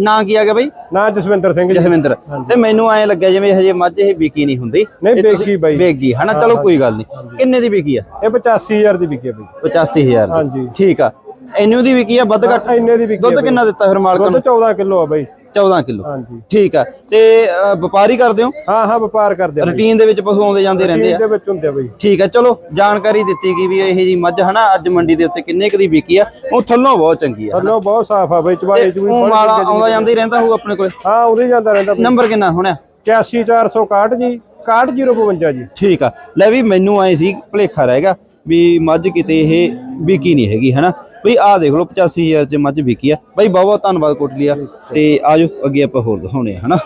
ਨਾਂ ਕੀ ਆ ਗਿਆ ਬਾਈ? ਨਾਂ ਜਸਵਿੰਦਰ ਸਿੰਘ ਜੀ। ਜਸਵਿੰਦਰ। ਤੇ ਮੈਨੂੰ ਐਂ ਲੱਗਿਆ ਜਿਵੇਂ ਹਜੇ ਮੱਝ ਇਹ ਵਿਕੀ ਨਹੀਂ ਹੁੰਦੀ। ਨਹੀਂ, ਵਿਕੀ ਬਾਈ। ਵਿਕ ਹਨਾ? ਚਲੋ ਕੋਈ ਗੱਲ ਨਹੀਂ। ਕਿੰਨੇ ਦੀ ਵਿਕੀ ਆ? ਇਹ 85000 ਦੀ ਵਿਕੀ ਆ ਬਾਈ। 85000 ਦੀ। ਹਾਂਜੀ। ਠੀਕ ਆ। ਇਹਨੂੰ ਦੀ ਵਿਕੀ ਆ ਵੱਧ ਘੱਟ? ਇੰਨੇ ਦੀ ਵਿਕੀ ਦੁੱਧ ਕਿੰਨਾ ਦਿੱਤਾ ਫਿਰ ਮਾਲਕ ਦੁੱਧ ਨੂੰ? 14 ਕਿਲੋ ਆ ਬਾਈ। 14 ਕਿਲੋ। ਹਾਂਜੀ। ਠੀਕ ਆ। ਤੇ ਅ, ਵਪਾਰੀ ਕਰਦੇ ਹੋ? ਹਾਂ ਹਾਂ ਵਪਾਰ ਕਰਦੇ ਆ ਬਾਈ। ਰੂਟੀਨ ਦੇ ਵਿੱਚ ਪਸ਼ੂ ਆਉਂਦੇ ਜਾਂਦੇ ਰਹਿੰਦੇ ਆ? ਦੇ ਵਿੱਚ ਹੁੰਦੇ ਆ ਬਾਈ। ਠੀਕ ਆ ਚਲੋ ਜਾਣਕਾਰੀ ਦਿੱਤੀ ਗਈ ਵੀ ਇਹ ਜੀ ਮੱਝ ਹਨਾ ਅੱਜ ਮੰਡੀ ਦੇ ਉੱਤੇ ਕਿੰਨੇ ਕੁ ਦੀ ਵਿਕੀ ਆ। ਉਹ ਥੱਲੋਂ ਬਹੁਤ ਚੰਗੀ ਆ ਥੱਲੋਂ ਬਹੁਤ ਸਾਫ਼ ਆ ਬਾਈ ਚਵਾਈ ਚ ਵੀ ਉਹ ਮਾਲ ਆਉਂਦਾ ਜਾਂਦਾ ਹੀ ਰਹਿੰਦਾ ਹੋਊ ਆਪਣੇ ਕੋਲੇ? ਹਾਂ ਉਹਦੇ ਜਾਂਦਾ ਰਹਿੰਦਾ ਬਾਈ। ਨੰਬਰ ਕਿੰਨਾ ਹੋਣਾ? 81461 ਜੀ 61052 ਜੀ। ਠੀਕ ਆ। ਲੈ ਵੀ ਮੈਨੂੰ ਐ ਸੀ ਭਲੇਖਾ ਰਹੇਗਾ ਵੀ ਮੱਝ ਕਿਤੇ ਇਹ ਵਿਕੀ ਨਹੀਂ ਹੈਗੀ ਹਨਾ? ਬਈ ਆਹ ਦੇਖ ਲਓ 85000 ਚ ਮੱਝ ਵਿਕੀ ਆ। ਬਈ ਬਹੁਤ ਬਹੁਤ ਧੰਨਵਾਦ ਕੋਟਲੀਆ। ਤੇ ਆਜੋ ਅੱਗੇ ਆਪਾਂ ਹੋਰ ਦਿਖਾਉਣੇ ਆ ਹਨਾ?